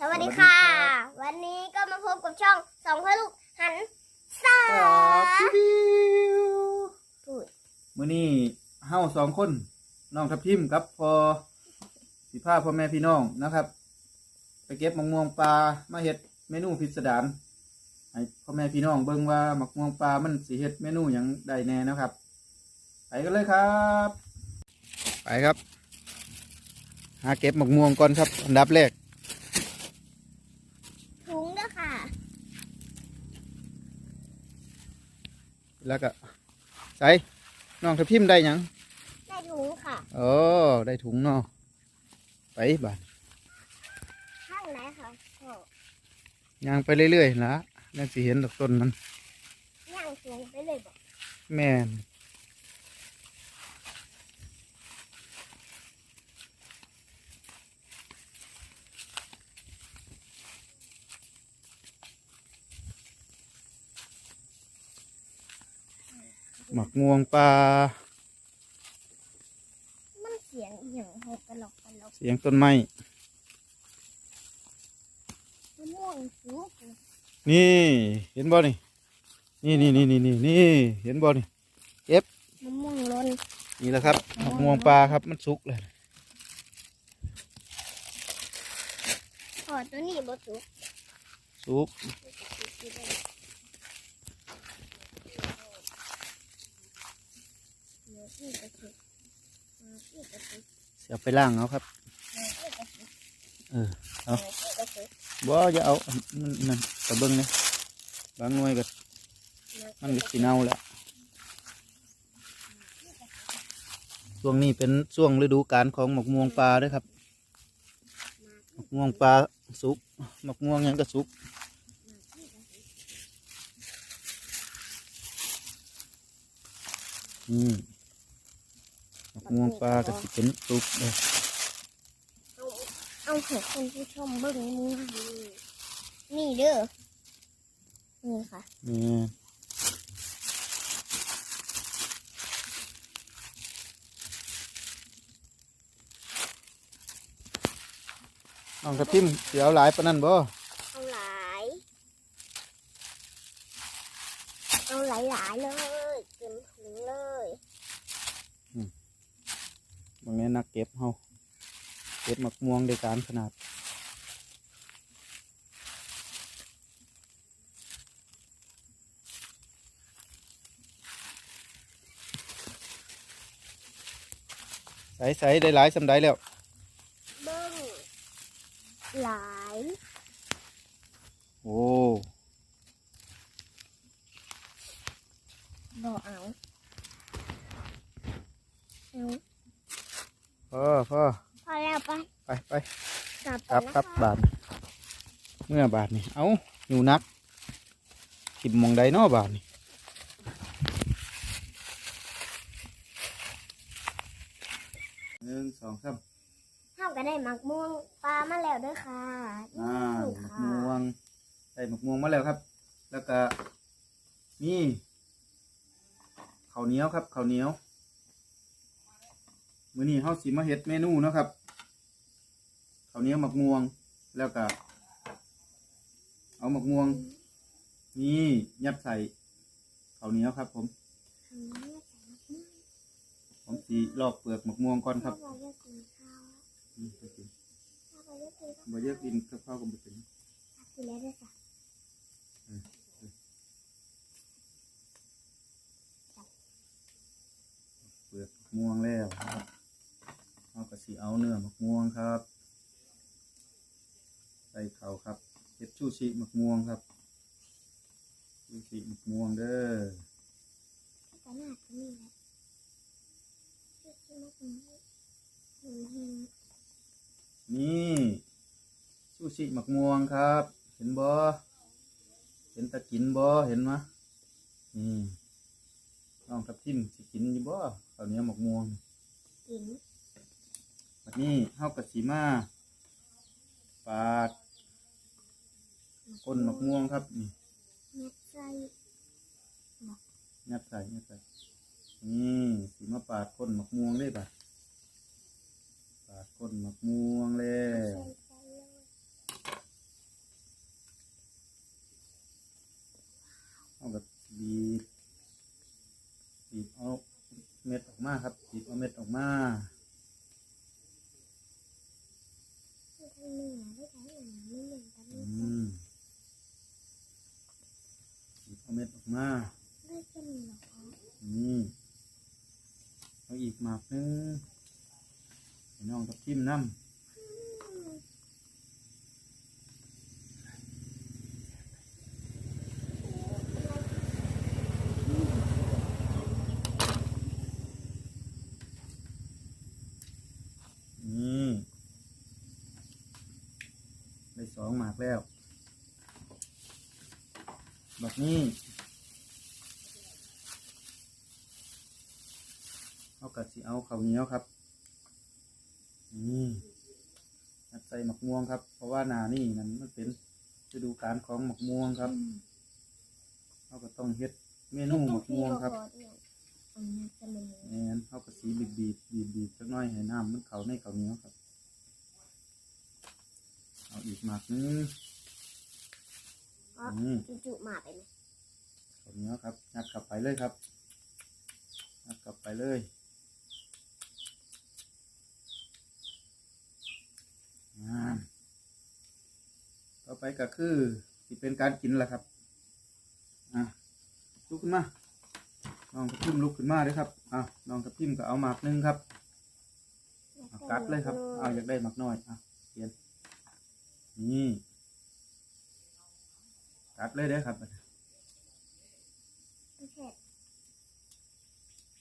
สวัสดีค่ะ วันนี้ก็มาพบกับช่องสองพ่อลูกหันษาครับพิวพูดมื้อนี้เฮาสองคนน้องทับทิมกับพอสิพาพ่อแม่พี่น้องนะครับ ไปเก็บมะม่วงปลามาเฮ็ดเมนูพิสดารให้พ่อแม่พี่น้องเบิ่งว่ามะม่วงปลามันสิเฮ็ดเมนูหยังได้แน่นะครับไปกันเลยครับ ไปครับ หาเก็บมะม่วงก่อนครับ อันดับแรก ถุงด้วยค่ะ แล้วก็ใส่น้องทับทิมได้หยังได้ถุงค่ะโอ้ได้ถุงเนาะไปบ้านข้างไหนคะพ่อย่างไปเรื่อยๆนะนั่นสิเห็นดอกต้นมันย่างสูงไปเลยบอกแม่น หมักม่วงปลามันเสียงอหย่างหกกระหลอกกระหลอกเสียงต้นไม้มะม่วงสุกนี่ เห็นบ่นี่นี่นี่นี่นี่นี่นี่เห็นบ่นี่มะม่วงล้นนี่แหละครับหมักม่วงปลาครับมันสุกเลยพอตัวนี้บ่สุกสุก เสียไปล่างเอาครับ เออ เอาบ่จะเอามันนั่นกระเบิ้งเลยบางหน่วยก็เดี๋ยวมันก็สีเน่าแล้วช่วงนี้เป็นช่วงฤดูกาลของหมกม่วงปลาด้วยครับ หมกม่วงปลาสุก หมกม่วงยังก็สุกอืม หมกม่วงปลาก็สิเป็นสุกเลยเอาเอาให้คุณผู้ชมเบิ่งนี่นี่เด้อ นี่ค่ะนี่น้องกระทิมเดี๋ยวหลายปานนั้นบ่ เอาหลายเอาหลายหลายๆเลยเต็มถุงเลย บางนี้นั กเก็บเฮาเก็บหมักม่วงได้การขนาดใส่ใส่ได้หลายสำได้แล้วเบิ้งหลาย โอ้ บ่เอาเอา พ่อพ่อพอแล้วไปไปไปกลับครับก่อนครับนะะบาทนี่เมื่อบาทนี่เอาอยู่นักขิมหมองใดเนาะบาทนี่หนึ่งสองสามห้ามก็ได้หมักม่วงปลามาแล้วด้วยค่ะอ่านี่หมกค่ะม่วงได้หมกม่วงมาแล้วครับ แล้วก็นี่ข้าวเหนียวครับข้าวเหนียว มื้อนี้เฮาสิมาเฮ็ดเมนูเนาะครับข้าวเหนียวหมกม่วงแล้วก็เอาหมกม่วง นี่ยัดใส่ข้าวเหนียวครับ ผม ผมสีลอกเปลือกหมกม่วงก่อนครับถ้าเราจะกินข้าวอืมไปกินถ้าเราจะกินข้าวบ่เยอะกินกับข้าวกับบุเป็นกินแล้วด้วยจ้ะเปลือกหมกม่วงแล้วครับเอากระ สีเอาเนื้อหมกม่วงครับ ใส่เขาครับเฮ็ดชูชีหมกม่วงครับชูชีหมกม่วงเด้อก็น่าจะมีแหละช่วยกินมากหน่อยหนึ่งหิงนี่ชูชีหมกม่วงครับ เห็นบ่เห็นตะกินบ่เห็นมะนี่น้องทับทิมสิกินอยู่บ่ข้าวเหนียวหมกม่วงกินันนี้เฮากระสีมาปาดก้นหมกม่วงครับนี่ยัดใส่ยัดใส่นี่สีมาปาดก้นหมกม่วงได้ปะปาดก้นหมกม่วงเลยวเอากระดีดดีดเอาเม็ดออกมาครับดีดเอาเม็ดออกมา ม็ดออกมาได้กินหรอนี่เอาอีกหมากนึงให้น้องกับทิมน้ำนี่ได้สองหมากแล้วแบบนี้ เอากัดสิเอาข้าวเหนียวครับนี่ยัดใส่หมักม่วงครับ เพราะว่าหนานี่มันมันเป็นฤดูกาลของหมักม่วงครับเราก็ต้องเฮ็ดเมนูหมักม่วงครับอืมจะมันแอนเขาก็สีบีบบีบบีบบีบสักหน่อยให้น้ำมันเข้าในข้าวเหนียวครับ เอาอีกหมากนึงอ๋อนี่จุๆมาไปไหมข้าวเหนียวครับยัดกลับไปเลยครับยัดกลับไปเลยงามต่อ ไปก็คือที่เป็นการกินแหละครับอะลุกขึ้นมาน้องทับทิมลุกขึ้นมาเลยครับอะน้องทับทิมก็เอาหมากหนึงครับเอากัดเลยครับเอาอยากได้หมากน้อยอะเขียนนี่กัดเลยเด้อครับไม่เสร็จ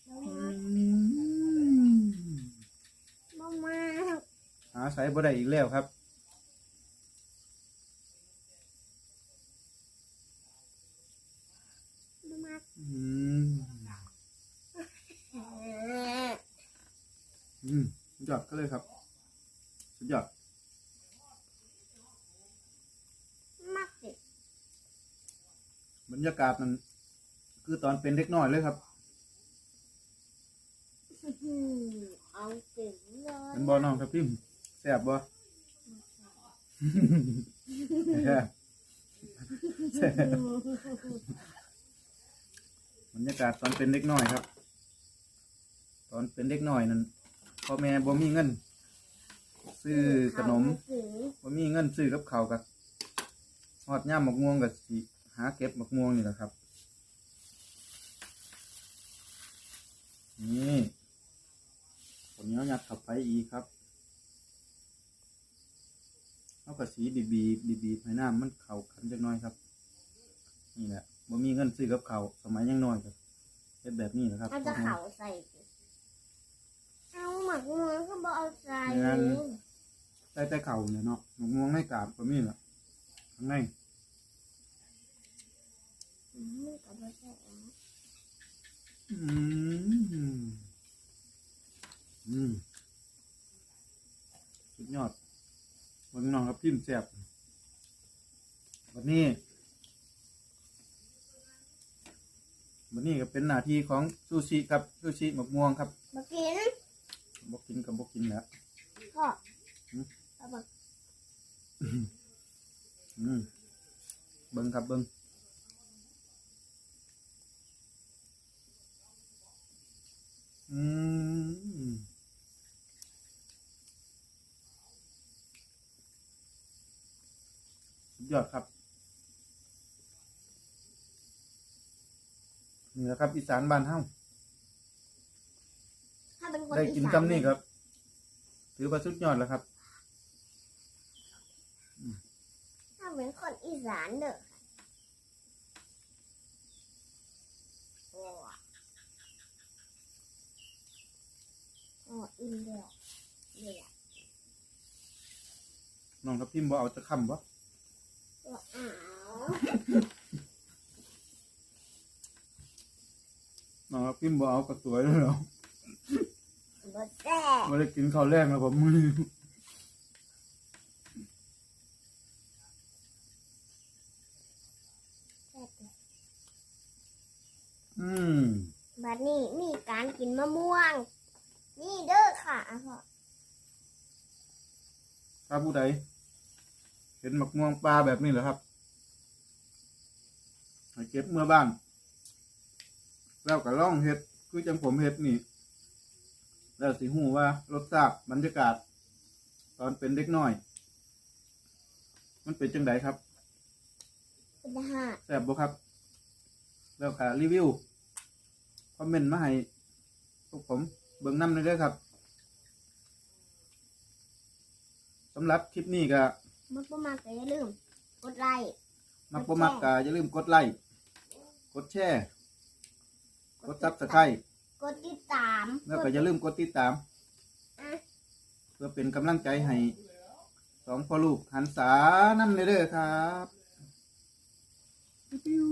แล้วอืมามมาหาใส่บ่ได้อีกแล้วครับ มามา อืม อืมสุด ยอดก็เลยครับ สุดยอดมากสิบรรยากาศมันคือตอนเป็นเด็กน้อยเลยครับอืมเอาเก่งเลยเป็นบอน้องครับพิมแซ่บบ่ แซ่บแซ่บบรรยากาศตอนเป็นเด็กน้อยครับ ตอนเป็นเด็กน้อยนั้น พ่อแม่บ่มีเงิน ซื้อขนมถือว่ามีเงินซื้อกับเขาวกับฮอดย่ามหมกม่วงกับสิหาเก็บหมกม่วงนี่แหละครับ นี่ผมเนี้ยยัดเข้าไปอีกครับเอากระสีบีบีบีบีให้น้ำมันเข่าขันจักหน้อยครับ นี่แหละว่ามีเงินซื้อกับเขาวสมัยยังน้อยครับเป็นแบบนี้นะครับเอาจะเขาใส่สิเอา หมักมือก็บอกเอาใส่ใส่แต่เข่าเนี่ยเนาะหมกม่วงในกาบก็มีแหละข้างในอืมกับไม่ใช่เอาอืมอืมสุดยอดวันน้องครับพิมพ์แซ่บวันนี้วันนี้ก็เป็นหน้าที่ของซูชิครับซูชิหมกม่วงครับมากิน บอกกินกับบอกกินแหล้วพ่อหืมเอาบอกอืมเบิ้งครับเบิ้งอืมสุดยอดครับนี่แหละครับอีสานบ้านเฮา ถ้าเป็นคนได้อีกินสานจำนี่ครับ ถือว่าสุดยอดแล้วครับ ถ้าเป็นคนอีสานเด้อโอ้โอ้อิ่มเดียวเดียวน้องครับพิมพ์บ่เอาจะคำบ่ตัวอ้าวน้องครับพิมพ์บ่เอากระสวยแล้วเหรอ บดแซ่บ่ได้กินข้าวแรงแล้วผมมือนี้แบเลยอืมบัดนี้มีการกินมะม่วง นี่เด้อค่ะอะพ่อถ้าผู้ใดเห็นหมักม่วงปลาแบบนี้เหรอครับให้เก็บเมื่อบ้าน แล้วก็ล่องเห็ด คือจังผมเห็ดนี่ แล้วสิหูว่ารสชาติบรรยากาศ ตอนเป็นเด็กน้อย มันเป็นจังไดครับเป็นทหารแซ่บบ่ครับ แล้วก็รีวิวคอมเมนต์มาให้พวกผมเบิ่งนำเลยเด้อครับสำหรับคลิปนี้ก็มักบ่มากก็อย่าลืม กดไลค์มักบ่มักก็อย่าลืมกดไลค์กดแชร์กดซับสไครต์ กดติดตามแล้วก็อย่าลืมกดติดตาม อะเพื่อเป็นกำลังใจให้สองพ่อลูกหันษานำเลยเด้อครับ ปิ้ว